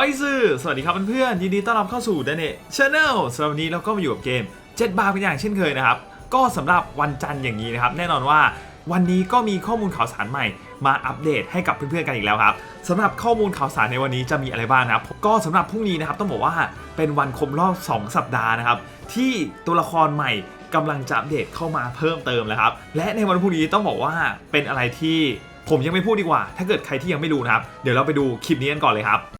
ออยซื่อสวัสดีครับเพื่อนๆยินดีต้อนรับเข้าสู่ d a n e Channel สำหรับวันนี้เราก็มาอยู่กับเกม 7 บาร์เป็นอย่างเช่นเคยนะครับ ก็สำหรับวันจันทร์อย่างนี้นะครับ แน่นอนว่าวันนี้ก็มีข้อมูลข่าวสารใหม่ มาอัปเดตให้กับเพื่อนๆกันอีกแล้วครับสำหรับข้อมูลข่าวสารในวันนี้จะมีอะไรบ้างนะครับ ก็สำหรับพรุ่งนี้นะครับต้องบอกว่าเป็นวันครบรอบ 2 สัปดาห์นะครับ ที่ตัวละครใหม่กำลังจะอัปเดตเข้ามาเพิ่มเติมแล้วครับ และในวันพรุ่งนี้ต้องบอกว่าเป็นอะไรที่ผมยังไม่พูดดีกว่า ถ้าเกิดใครที่ยังไม่รู้นะครับ เดี๋ยวเราไปดูคลิปนี้กันก่อนเลยครับ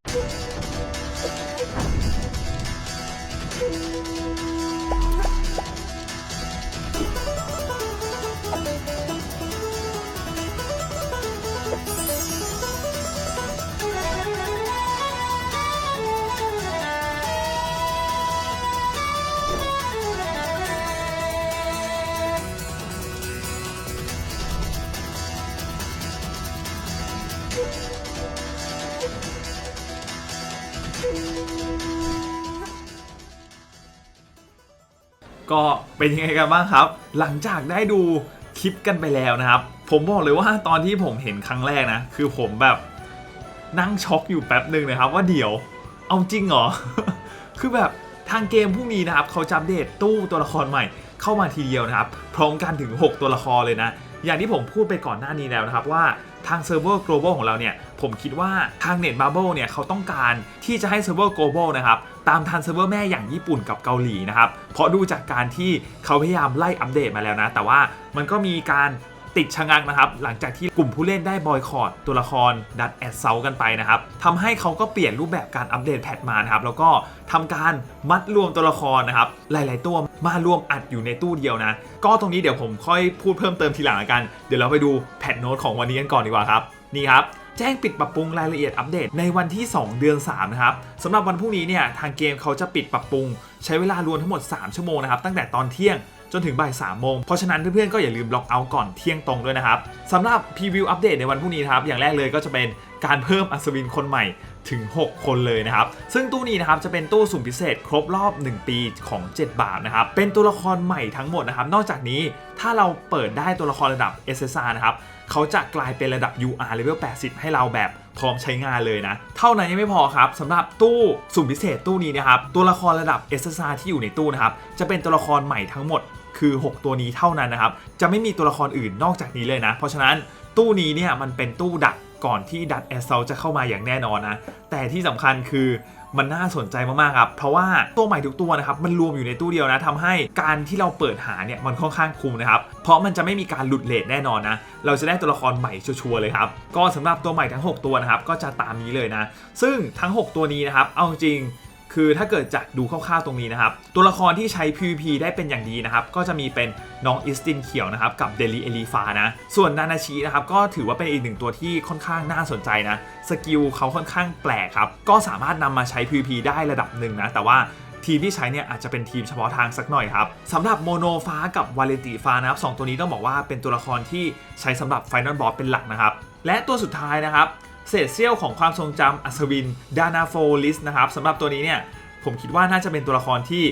ก็เป็นยังไงกันบ้างครับ หลังจากได้ดูคลิปกันไปแล้วนะครับ ผมบอกเลยว่าตอนที่ผมเห็นครั้งแรกนะ คือผมแบบนั่งช็อกอยู่แป๊บหนึ่งนะครับ ว่าเดี๋ยวเอาจริงเหรอ คือแบบทางเกมพรุ่งนี้นะครับเขาจะอัปเดตตู้ตัวละครใหม่เข้ามาทีเดียวนะครับ พร้อมกันถึง 6 ตัวละครเลยนะ อย่างที่ผมพูดไปก่อนหน้านี้แล้วนะครับว่าทางเซิร์ฟเวอร์ global ของเราเนี่ย ผมคิดว่าทาง Net Bubble เนี่ยเขาต้องการที่จะให้เซิร์ฟเวอร์ global นะครับตามทันเซิร์ฟเวอร์แม่อย่างญี่ปุ่นกับเกาหลีนะครับ เพราะดูจากการที่เขาพยายามไล่อัปเดตมาแล้วนะ แต่ว่ามันก็มีการติดชะงักนะครับ หลังจากที่กลุ่มผู้เล่นได้บอยคอรดตัวละครดัดแอดเซากันไปนะครับทำให้เขาก็เปลี่ยนรูปแบบการอัปเดตแพทมานะครับ แล้วก็ทำการมัดรวมตัวละครนะครับ หลาย ๆ ตัวมารวมอัดอยู่ในตู้เดียวนะ ก็ตรงนี้เดี๋ยวผมค่อยพูดเพิ่มเติมทีหลังละกัน เดี๋ยวเราไปดูแพทโน้ตของวันนี้กันก่อนดีกว่าครับ นี่ครับ แจ้งปิดปรับปรุงรายละเอียดอัปเดตในวันที่ 2 เดือน3นะครับสำหรับวันพรุ่งนี้เนี่ยทางเกมเขาจะปิดปรับปรุง ใช้เวลารวมทั้งหมด 3 ชั่วโมงนะครับตั้งแต่ตอนเที่ยงจนถึงบ่าย3โมง เพราะฉะนั้นเพื่อนๆ ก็อย่าลืมล็อกเอาท์ก่อนเที่ยงตรงด้วยนะครับสำหรับพรีวิวอัปเดตในวันพรุ่งนี้นะครับ อย่างแรกเลยก็จะเป็นการเพิ่มอัศวินคนใหม่ ถึง 6 คนเลยนะครับ ซึ่งตู้นี้นะครับจะเป็นตู้สุ่มพิเศษครบรอบ 1 ปีของ 7 บาทนะครับ เป็นตัวละครใหม่ทั้งหมดนะครับ นอกจากนี้ถ้าเราเปิดได้ตัวละครระดับ SSR นะครับเขาจะกลายเป็นระดับ UR level 80 ให้เราแบบพร้อมใช้งานเลยนะ เท่านั้นยังไม่พอครับสำหรับตู้สุ่มพิเศษตู้นี้นะครับ ตัวละครระดับ SSR ที่อยู่ในตู้นะครับ จะเป็นตัวละครใหม่ทั้งหมดคือ 6 ตัวนี้เท่านั้นนะครับ จะไม่มีตัวละครอื่นนอกจากนี้เลยนะ เพราะฉะนั้นตู้นี้เนี่ยมันเป็นตู้ดัก ก่อนที่ดัตแอสเซลจะเข้ามาอย่างแน่นอนนะ แต่ที่สำคัญคือมันน่าสนใจมากๆครับ เพราะว่าตัวใหม่ทุกตัวนะครับ มันรวมอยู่ในตู้เดียวนะทำให้การที่เราเปิดหาเนี่ยมันค่อนข้างคุ้มนะครับ เพราะมันจะไม่มีการหลุดเลทแน่นอนนะ เราจะได้ตัวละครใหม่ชัวร์เลยครับ ก็สำหรับตัวใหม่ทั้ง 6 ตัวนะครับ ก็จะตามนี้เลยนะ ซึ่งทั้ง 6 ตัวนี้นะครับ เอาจริง คือถ้าเกิดจากดูคร่าวๆตรงนี้นะครับ ตัวละครที่ใช้ PVP ได้เป็นอย่างดีนะครับ ก็จะมีเป็นน้องอิสตินเขียวนะครับ กับเดลิเอลีฟานะ ส่วนนานาชินะครับ ก็ถือว่าเป็นอีกหนึ่งตัวที่ค่อนข้างน่าสนใจนะ สกิลเขาค่อนข้างแปลกครับ ก็สามารถนำมาใช้ PVP ได้ระดับหนึ่งนะ แต่ว่าทีมที่ใช้เนี่ยอาจจะเป็นทีมเฉพาะทางสักหน่อยครับสำหรับโมโนฟ้ากับวาเลนติฟ้านะครับสองตัวนี้ต้องบอกว่าเป็นตัวละครที่ใช้สำหรับไฟนอลบอสเป็นหลักนะครับและตัวสุดท้ายนะครับ เศษเสี้ยวของความทรงจำอัศวินดานาโฟลิสนะครับสำหรับตัวนี้เนี่ยผมคิดว่าน่าจะเป็นตัวละครที่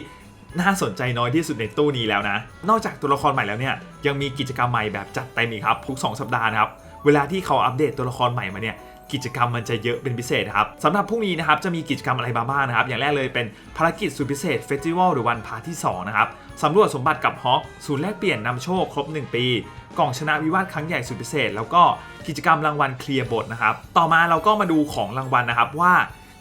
น่าสนใจน้อยที่สุดในตู้นี้แล้วนะ นอกจากตัวละครใหม่แล้วเนี่ยยังมีกิจกรรมใหม่แบบจัดเต็มอีกครับทุก 2 สัปดาห์นะครับ เวลาที่เขาอัปเดตตัวละครใหม่มาเนี่ย กิจกรรมมันจะเยอะเป็นพิเศษครับสำหรับพรุ่งนี้นะครับจะมีกิจกรรมอะไรบ้างนะครับ อย่างแรกเลยเป็นภารกิจสุดพิเศษเฟสติวัลหรือวันพาร์ทที่2นะครับสำรวจสมบัติกับฮอกศูนย์แลกเปลี่ยนนำโชคครบ 1 ปี กล่องชนะวิวาทครั้งใหญ่สุดพิเศษ แล้วก็กิจกรรมรางวัลเคลียร์บทนะครับต่อมาเราก็มาดูของรางวัลนะครับว่า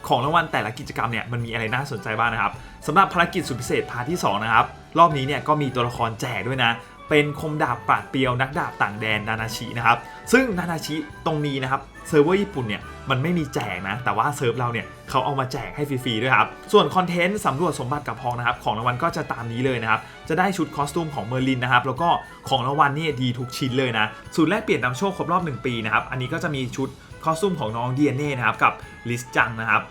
ของรางวัลแต่ละกิจกรรมเนี่ยมันมีอะไรน่าสนใจบ้างนะครับสำหรับภารกิจสุดพิเศษพาร์ทที่2นะครับรอบนี้เนี่ยก็มีตัวละครแจกด้วยนะ เป็นคมดาบปราดเปรียวนักดาบต่างแดนนานาชินะครับ ซึ่งนานาชิตรงนี้นะครับเซิร์ฟเวอร์ญี่ปุ่นเนี่ยมันไม่มีแจกนะ แต่ว่าเซิร์ฟเราเนี่ยเขาเอามาแจกให้ฟรีๆด้วยครับ ส่วนคอนเทนต์สำรวจสมบัติกับพองนะครับ ของรางวัลก็จะตามนี้เลยนะครับ จะได้ชุดคอสตูมของเมอร์ลินนะครับ แล้วก็ของรางวัลนี่ดีทุกชิ้นเลยนะสูตรแรกเปลี่ยนนำโชคครบรอบ 1 ปีนะครับ อันนี้ก็จะมีชุดคอสตูมของน้องดีเน่นะครับกับลิสจังนะครับ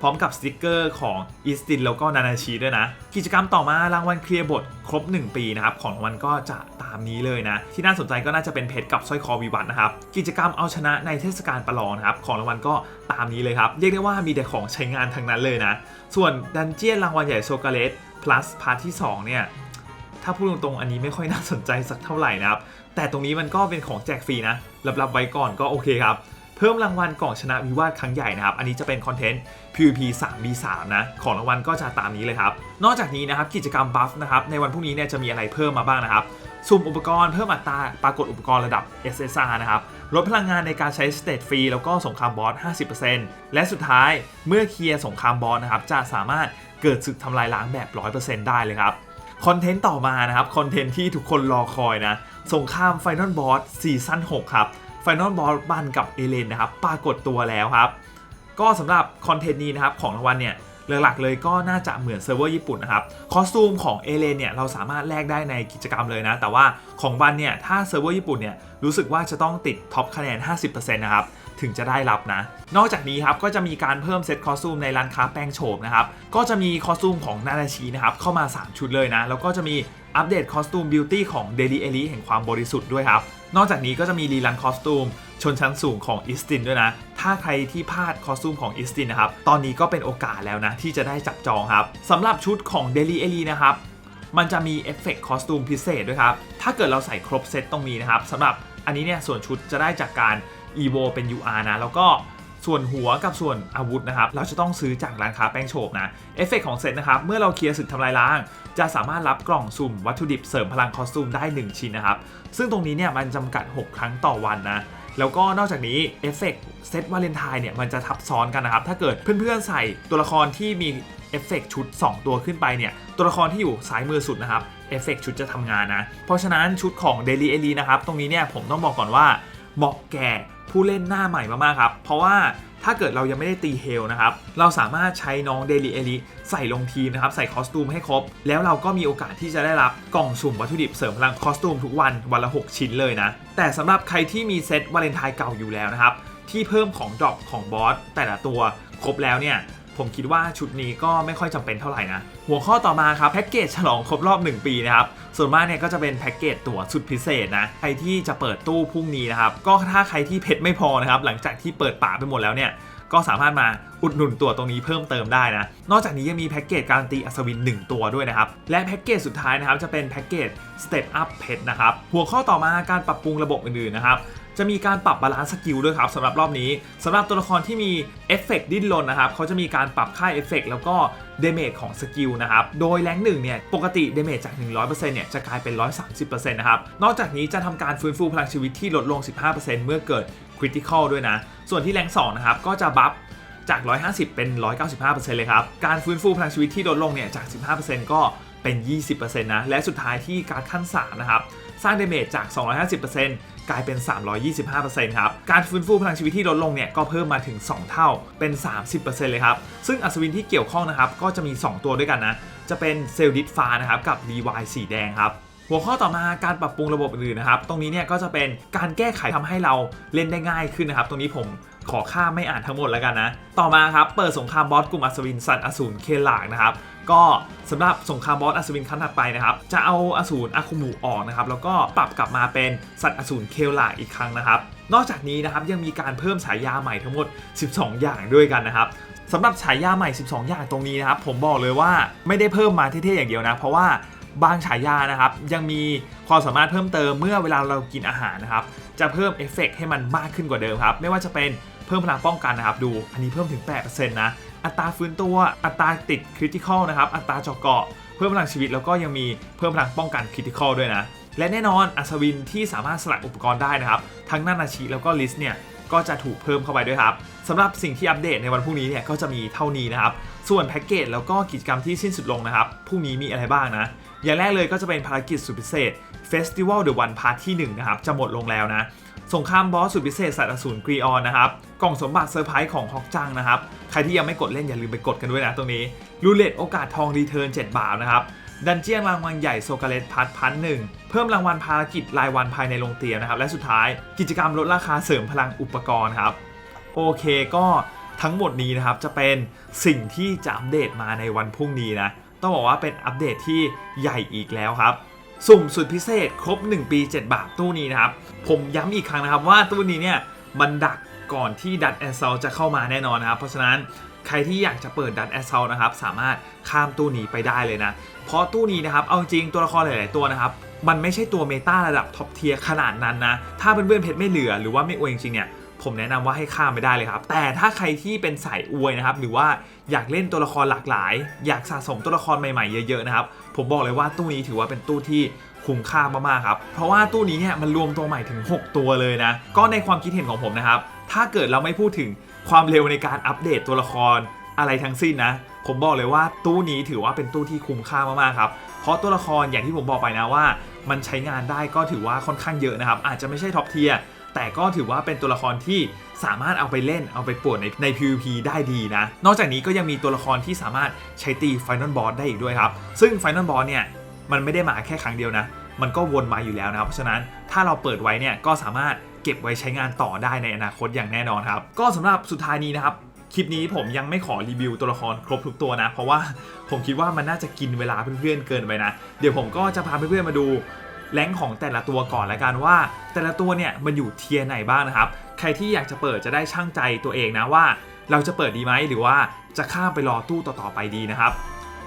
พร้อมกับสติกเกอร์ของอีสตินแล้วก็นานาชีด้วยนะ กิจกรรมต่อมารางวัลเคลียร์บทครบ 1 ปีนะครับ ของรางวัลก็จะตามนี้เลยนะ ที่น่าสนใจก็น่าจะเป็นเพชรกับสร้อยคอวิวัฒน์นะครับ กิจกรรมเอาชนะในเทศกาลประลองนะครับ ของรางวัลก็ตามนี้เลยครับ เรียกได้ว่ามีแต่ของใช้งานทั้งนั้นเลยนะ ส่วนดันเจียนรางวัลใหญ่โซกาเลส plus พาร์ทที่ 2 เนี่ยถ้าพูดตรงๆ อันนี้ไม่ค่อยน่าสนใจสักเท่าไหร่นะครับ แต่ตรงนี้มันก็เป็นของแจกฟรีนะรับๆไว้ก่อนก็โอเคครับ เพิ่มรางวัลกล่องชนะวิวาทครั้งใหญ่นะครับ อันนี้จะเป็นคอนเทนต์ PVP 3 v 3 นะ ของรางวัลก็จะตามนี้เลยครับ นอกจากนี้นะครับกิจกรรมบัฟนะครับในวันพรุ่งนี้เนี่ยจะมีอะไรเพิ่มมาบ้างนะครับสุ่มอุปกรณ์เพิ่มอัตราปรากฏอุปกรณ์ระดับ SSR นะครับลดพลังงานในการใช้สเตตฟรีแล้วก็สงครามบอส 50%และสุดท้ายเมื่อเคลียร์สงครามบอสนะครับจะสามารถเกิดศึกทำลายล้างแบบ 100%ได้เลยครับคอนเทนต์ต่อมานะครับคอนเทนต์ที่ทุกคนรอคอยนะสงครามไฟนอลบอสซีซั่น6ครับ ไฟนอลบอลบันกับเอเลนนะครับปรากฏตัวแล้วครับ ก็สำหรับคอนเทนต์นี้นะครับของรางวัลเนี่ยหลักๆเลยก็น่าจะเหมือนเซิร์ฟเวอร์ญี่ปุ่นนะครับ คอสตูมของเอเลนเนี่ยเราสามารถแลกได้ในกิจกรรมเลยนะ แต่ว่าของบันเนี่ยถ้าเซิร์ฟเวอร์ญี่ปุ่นเนี่ยรู้สึกว่าจะต้องติดท็อปคะแนน 50%นะครับ ถึงจะได้รับนะ นอกจากนี้ครับก็จะมีการเพิ่มเซตคอสตูมในร้านค้าแป้งโฉมนะครับก็จะมีคอสตูมของนานาชีนะครับเข้ามา 3 ชุดเลยนะ แล้วก็จะมีอัปเดตคอสตูมบิวตี้ของ Daily e l i แห่งความบริสุทธิ์ด้วยครับ นอกจากนี้ก็จะมีรีลันคอสตูมชนชั้นสูงของอิสตินด้วยนะ ถ้าใครที่พลาดคอสตูมของอิสตินนะครับ ตอนนี้ก็เป็นโอกาสแล้วนะ ที่จะได้จับจองครับสำหรับชุดของ Daily e l i นะครับ มันจะมีเอฟเฟกต์คอสตูมพิเศษด้วยครับ ถ้าเกิดเราใส่ครบเซตตรงนี้นะครับสำหรับอันนี้เนี่ยส่วนชุดจะได้จากการ EVO เป็น UR นะ แล้วก็ส่วนหัวกับส่วนอาวุธนะครับ เราจะต้องซื้อจากร้านค้าแป้งโฉบนะ เอฟเฟกต์ของเซตนะครับ เมื่อเราเคลียร์ศึกทำลายล้าง จะสามารถรับกล่องสุ่มวัตถุดิบเสริมพลังคอสตูมได้ 1 ชิ้นนะครับ ซึ่งตรงนี้เนี่ยมันจำกัด 6 ครั้งต่อวันนะ แล้วก็นอกจากนี้เอฟเฟกต์เซตวาเลนไทน์เนี่ยมันจะทับซ้อนกันนะครับ ถ้าเกิดเพื่อนๆใส่ตัวละครที่มีเอฟเฟกต์ชุด 2 ตัวขึ้นไปเนี่ย ตัวละครที่อยู่ซ้ายมือสุดนะครับ เอฟเฟกต์ชุดจะทำงานนะ เพราะฉะนั้นชุดของ Daily e l i นะครับ ตรงนี้เนี่ยผมต้องบอกก่อนว่าเหมาะแก่ ผู้เล่นหน้าใหม่มากๆครับ เพราะว่าถ้าเกิดเรายังไม่ได้ตีเฮลนะครับ เราสามารถใช้น้องเดลิเอลิใส่ลงทีมนะครับ ใส่คอสตูมให้ครบ แล้วเราก็มีโอกาสที่จะได้รับกล่องสุ่มวัตถุดิบเสริมพลังคอสตูมทุกวัน วันละ 6 ชิ้นเลยนะ แต่สำหรับใครที่มีเซตวาเลนไทน์เก่าอยู่แล้วนะครับ ที่เพิ่มของดรอปของบอสแต่ละตัวครบแล้วเนี่ย ผมคิดว่าชุดนี้ก็ไม่ค่อยจำเป็นเท่าไหร่นะ หัวข้อต่อมาครับแพ็กเกจฉลองครบรอบ 1 ปีนะครับส่วนมากเนี่ยก็จะเป็นแพ็กเกจตั๋วสุดพิเศษนะใครที่จะเปิดตู้พรุ่งนี้นะครับก็ถ้าใครที่เพชรไม่พอนะครับหลังจากที่เปิดป่าไปหมดแล้วเนี่ย ก็สามารถมาอุดหนุนตัวตรงนี้เพิ่มเติมได้นะ นอกจากนี้ยังมีแพ็กเกจการันตีอัศวิน 1 ตัวด้วยนะครับ และแพ็กเกจสุดท้ายนะครับ จะเป็นแพ็กเกจ Step Up Pet นะครับ หัวข้อต่อมาการปรับปรุงระบบอื่นๆนะครับจะมีการปรับบาลานซ์สกิลด้วยครับสำหรับรอบนี้สำหรับตัวละครที่มีเอฟเฟกต์ดิ้นรนนะครับเขาจะมีการปรับค่าเอฟเฟกต์แล้วก็เดเมจของสกิลนะครับโดยแรงหนึ่งเนี่ยปกติเดเมจจาก 100%เนี่ยจะกลายเป็น 130%นะครับนอกจากนี้จะทำการฟื้นฟูพลังชีวิตที่ลดลง 15%เมื่อเกิด คริติคอลด้วยนะ ส่วนที่แรง2นะครับก็จะบัฟจาก 150 เป็น 195%เลยครับ การฟื้นฟูพลังชีวิตที่ลดลงเนี่ยจาก 15%ก็เป็น 20%นะ และสุดท้ายที่การขั้น3นะครับ สร้างเดเมจจาก 250%กลายเป็น 325%ครับ การฟื้นฟูพลังชีวิตที่ลดลงเนี่ยก็เพิ่มมาถึง 2 เท่าเป็น 30%เลยครับ ซึ่งอัศวินที่เกี่ยวข้องนะครับก็จะมี 2 ตัวด้วยกันนะ จะเป็นเซลดิตฟ้านะครับกับ DY สีแดงครับ หัวข้อต่อมาการปรับปรุงระบบอื่นนะครับ ตรงนี้เนี่ยก็จะเป็นการแก้ไขทำให้เราเล่นได้ง่ายขึ้นนะครับ ตรงนี้ผมขอข้ามไม่อ่านทั้งหมดแล้วกันนะ ต่อมาครับเปิดสงครามบอสกลุ่มอัศวินสัตว์อสูรเคลากนะครับ ก็สำหรับสงครามบอสอัศวินครั้งถัดไปนะครับ จะเอาอสูรอาคุมุออกนะครับ แล้วก็ปรับกลับมาเป็นสัตว์อสูรเคลากอีกครั้งนะครับ นอกจากนี้นะครับยังมีการเพิ่มฉายาใหม่ทั้งหมด 12 อย่างด้วยกันนะครับสำหรับฉายาใหม่ 12 อย่างตรงนี้นะครับผมบอกเลยว่าไม่ได้เพิ่มมาเท่ๆอย่างเดียวนะ เพราะว่า บางฉายานะครับยังมีความสามารถเพิ่มเติมเมื่อเวลาเรากินอาหารนะครับจะเพิ่มเอฟเฟกต์ให้มันมากขึ้นกว่าเดิมครับไม่ว่าจะเป็นเพิ่มพลังป้องกันนะครับดูอันนี้เพิ่มถึง 8%นะอัตราฟื้นตัวอัตราติดคริติคอลนะครับอัตราเจาะเกาะเพิ่มพลังชีวิตแล้วก็ยังมีเพิ่มพลังป้องกันคริติคอลด้วยนะและแน่นอนอัศวินที่สามารถสลักอุปกรณ์ได้นะครับ ทั้งนานาชิแล้วก็ลิสเนี่ยก็จะถูกเพิ่มเข้าไปด้วยครับสำหรับสิ่งที่อัปเดตในวันพรุ่งนี้เนี่ยก็จะมีเท่านี้นะครับ ส่วนแพ็กเกจแล้วก็กิจกรรมที่สิ้นสุดลงนะครับพรุ่งนี้มีอะไรบ้างนะ อย่างแรกเลยก็จะเป็นภารกิจสุดพิเศษ Festival The One Part ที่ 1 นะครับ จะหมดลงแล้วนะ สงครามบอสสุดพิเศษสัตว์อสูรกรีออนนะครับ กล่องสมบัติเซอร์ไพรส์ของฮอกจังนะครับ ใครที่ยังไม่กดเล่นอย่าลืมไปกดกันด้วยนะตรงนี้รูเล็ตโอกาสทองรีเทิร์น7บาทนะครับดันเจียนรางวัลใหญ่โซกาเลตพัทพันหนึ่งเพิ่มรางวัลภารกิจรายวันภายในโรงเตียนะครับ และสุดท้ายกิจกรรมลดราคาเสริมพลังอุปกรณ์ครับ โอเคก็ ทั้งหมดนี้นะครับจะเป็นสิ่งที่จะอัปเดตมาในวันพรุ่งนี้นะ ต้องบอกว่าเป็นอัปเดตที่ใหญ่อีกแล้วครับ สุ่มสุดพิเศษครบ 1 ปี 7 บาทตู้นี้นะครับ ผมย้ำอีกครั้งนะครับว่าตู้นี้เนี่ยมันดักก่อนที่ดัตแอสเซลจะเข้ามาแน่นอนนะครับ เพราะฉะนั้นใครที่อยากจะเปิดดัตแอสเซลนะครับสามารถข้ามตู้นี้ไปได้เลยนะ เพราะตู้นี้นะครับเอาจริงตัวละครหลาย ๆ ตัวนะครับมันไม่ใช่ตัวเมตาระดับท็อปเทียร์ขนาดนั้นนะ ถ้าเพื่อนๆเพชรไม่เหลือหรือว่าไม่อวยจริงๆเนี่ย ผมแนะนำว่าให้ข้ามไม่ได้เลยครับ แต่ถ้าใครที่เป็นสายอวยนะครับ หรือว่าอยากเล่นตัวละครหลากหลาย อยากสะสมตัวละครใหม่ๆเยอะๆนะครับ ผมบอกเลยว่าตู้นี้ถือว่าเป็นตู้ที่คุ้มค่ามากๆครับ เพราะว่าตู้นี้เนี่ยมันรวมตัวใหม่ถึง 6 ตัวเลยนะ ก็ในความคิดเห็นของผมนะครับ ถ้าเกิดเราไม่พูดถึงความเร็วในการอัปเดตตัวละครอะไรทั้งสิ้นนะ ผมบอกเลยว่าตู้นี้ถือว่าเป็นตู้ที่คุ้มค่ามากๆครับ เพราะตัวละครอย่างที่ผมบอกไปนะว่า มันใช้งานได้ก็ถือว่าค่อนข้างเยอะนะครับ อาจจะไม่ใช่ท็อปเทียร์ แต่ก็ถือว่าเป็นตัวละครที่สามารถเอาไปเล่นเอาไปปวนในใน PVP ได้ดีนะ นอกจากนี้ก็ยังมีตัวละครที่สามารถใช้ตี Final Boss ได้อีกด้วยครับ ซึ่ง Final Boss เนี่ยมันไม่ได้มาแค่ครั้งเดียวนะ มันก็วนมาอยู่แล้วนะครับเพราะฉะนั้นถ้าเราเปิดไว้เนี่ยก็สามารถเก็บไว้ใช้งานต่อได้ในอนาคตอย่างแน่นอนครับ ก็สำหรับสุดท้ายนี้นะครับคลิปนี้ผมยังไม่ขอรีวิวตัวละครครบทุกตัวนะ เพราะว่าผมคิดว่ามันน่าจะกินเวลาเพื่อนๆเกินไปนะ เดี๋ยวผมก็จะพาเพื่อนๆมาดู แรงของแต่ละตัวก่อนละกันว่า แต่ละตัวเนี่ยมันอยู่เทียร์ไหนบ้างนะครับ ใครที่อยากจะเปิดจะได้ช่างใจตัวเองนะว่า เราจะเปิดดีไหมหรือว่าจะข้ามไปรอตู้ต่อๆไปดีนะครับ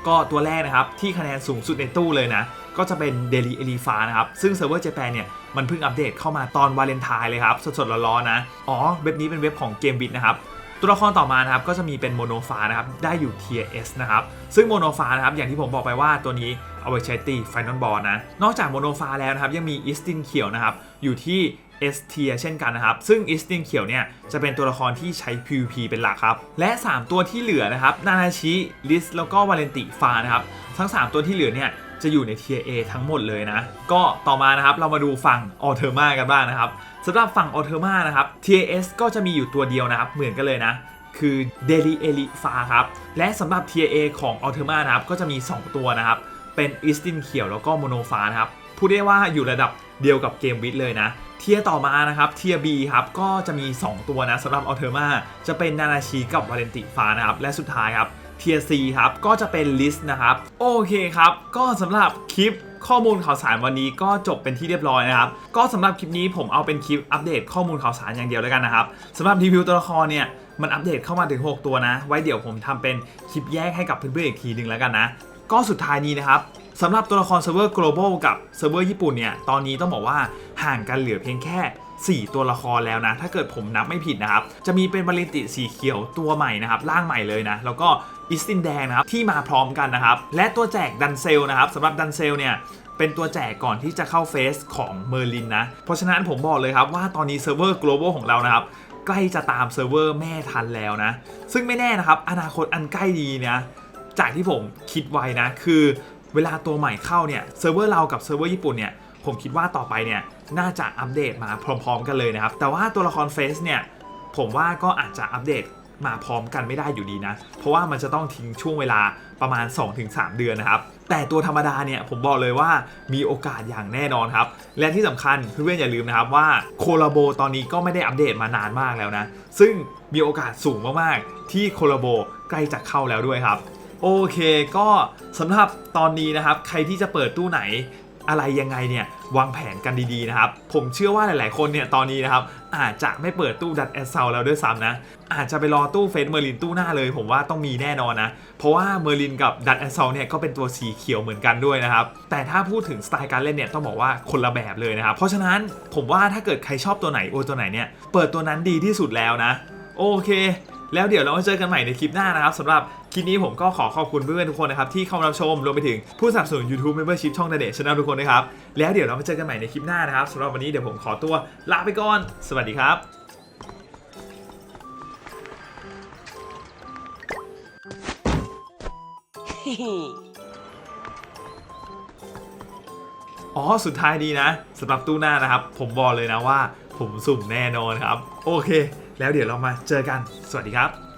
ก็ตัวแรกนะครับที่คะแนนสูงสุดในตู้เลยนะก็จะเป็นเดลีเอลีฟานะครับ ซึ่งเซิร์ฟเวอร์เจแปนเนี่ย มันเพิ่งอัปเดตเข้ามาตอนวาเลนไทน์เลยครับ สดๆร้อนๆนะ อ๋อ เว็บนี้เป็นเว็บของเกมบิดนะครับ ตัวละครต่อมานะครับ ก็จะมีเป็นโมโนฟานะครับ ได้อยู่ Tier S นะครับ ซึ่งโมโนฟานะครับ อย่างที่ผมบอกไปว่าตัวนี้ เอาไว้ใช้ตีไฟนอลบอลนะ นอกจากโมโนฟาแล้วนะครับยังมีอิสตินเขียวนะครับอยู่ที่ S tier เช่นกันนะครับ ซึ่งอิสตินเขียวเนี่ยจะเป็นตัวละครที่ใช้ PVP เป็นหลักครับ และ 3 ตัวที่เหลือนะครับ นานาชิ ลิส แล้วก็วาเลนติฟานะครับ ทั้ง 3 ตัวที่เหลือเนี่ยจะอยู่ใน Tier A ทั้งหมดเลยนะ ก็ต่อมานะครับเรามาดูฝั่งออเทอร์มากันบ้างนะครับสำหรับฝั่งออเทอร์มานะครับ Tier S ก็จะมีอยู่ตัวเดียวนะครับเหมือนกันเลยนะ คือ Daily e l i f a ครับ และสำหรับ Tier A ของ a l t e r m a นะครับก็จะมี 2 ตัวนะครับ เป็นอิสตินเขียวแล้วก็โมโนฟานะครับพูดได้ว่าอยู่ระดับเดียวกับเกมวิทเลยนะ เทียต่อมานะครับเทียร์ B ครับก็จะมี 2 ตัวนะสำหรับ a l t e r m a จะเป็นนานาชิกับวาเลนติฟานะครับและสุดท้ายครับเทียร์ C ครับก็จะเป็นลิสต์นะครับโอเคครับก็สำหรับคลิปข้อมูลข่าวสารวันนี้ก็จบเป็นที่เรียบร้อยนะครับ ก็สำหรับคลิปนี้ผมเอาเป็นคลิปอัปเดตข้อมูลข่าวสารอย่างเดียวแล้วกันนะครับสำหรับรีวิวตัวละครเนี่ยมันอัปเดตเข้ามาถึง 6 ตัวนะ ไว้เดี๋ยวผมทำเป็นคลิปแยกให้กับเพื่อนๆอีกทีหนึ่งแล้วกันนะ ก็สุดท้ายนี้นะครับสำหรับตัวละครเซิร์ฟเวอร์ global กับเซิร์ฟเวอร์ญี่ปุ่นเนี่ยตอนนี้ต้องบอกว่าห่างกันเหลือเพียงแค่ 4 ตัวละครแล้วนะ ถ้าเกิดผมนับไม่ผิดนะครับ จะมีเป็นบาลินติสีเขียวตัวใหม่นะครับร่างใหม่เลยนะ แล้วก็อิสตินแดงนะครับที่มาพร้อมกันนะครับ และตัวแจกดันเซลนะครับสำหรับดันเซลเนี่ยเป็นตัวแจกก่อนที่จะเข้าเฟสของเมอร์ลินนะ เพราะฉะนั้นผมบอกเลยครับว่าตอนนี้เซิร์ฟเวอร์ global ของเรานะครับใกล้จะตามเซิร์ฟเวอร์แม่ทันแล้วนะ ซึ่งไม่แน่นะครับอนาคตอันใกล้ดีนะ จากที่ผมคิดไว้นะ คือเวลาตัวใหม่เข้าเนี่ยเซิร์ฟเวอร์เรากับเซิร์ฟเวอร์ญี่ปุ่นเนี่ยผมคิดว่าต่อไปเนี่ยน่าจะอัปเดตมาพร้อม ๆ กันเลยนะครับ แต่ว่าตัวละครเฟสเนี่ยผมว่าก็อาจจะอัปเดตมาพร้อมกันไม่ได้อยู่ดีนะ เพราะว่ามันจะต้องทิ้งช่วงเวลาประมาณ 2-3 เดือนนะครับ แต่ตัวธรรมดาเนี่ยผมบอกเลยว่ามีโอกาสอย่างแน่นอนครับ และที่สำคัญเพื่อนๆอย่าลืมนะครับว่าโคลาโบตอนนี้ก็ไม่ได้อัปเดตมานานมากแล้วนะ ซึ่งมีโอกาสสูงมากๆที่โคลาโบใกล้จะเข้าแล้วด้วยครับ โอเคก็สำหรับตอนนี้นะครับ ใครที่จะเปิดตู้ไหนอะไรยังไงเนี่ยวางแผนกันดีๆนะครับ ผมเชื่อว่าหลายๆคนเนี่ยตอนนี้นะครับ อาจจะไม่เปิดตู้ดัตแอสเซลแล้วด้วยซ้ำนะ อาจจะไปรอตู้เฟสเมอร์ลินตู้หน้าเลย ผมว่าต้องมีแน่นอนนะ เพราะว่าเมอร์ลินกับดัตแอสเซลเนี่ยก็เป็นตัวสีเขียวเหมือนกันด้วยนะครับ แต่ถ้าพูดถึงสไตล์การเล่นเนี่ยต้องบอกว่าคนละแบบเลยนะครับ เพราะฉะนั้นผมว่าถ้าเกิดใครชอบตัวไหนโอตัวไหนเนี่ยเปิดตัวนั้นดีที่สุดแล้วนะ โอเค แล้วเดี๋ยวเราเจอกันใหม่ในคลิปหน้านะครับสำหรับคลิปนี้ผมก็ขอขอบคุณเพื่อนๆทุกคนนะครับที่เข้ามาชมรวมไปถึงผู้สนับสนุน YouTube Membership ช่องเดเดชชแนลทุกคนนะครับแล้วเดี๋ยวเรามาเจอกันใหม่ในคลิปหน้านะครับสำหรับวันนี้เดี๋ยวผมขอตัวลาไปก่อน สวัสดีครับอ๋อสุดท้ายดีนะสำหรับตู้หน้านะครับ ผมบอกเลยนะว่า ผมสุ่มแน่นอนครับ โอเค แล้วเดี๋ยวเรามาเจอกัน สวัสดีครับ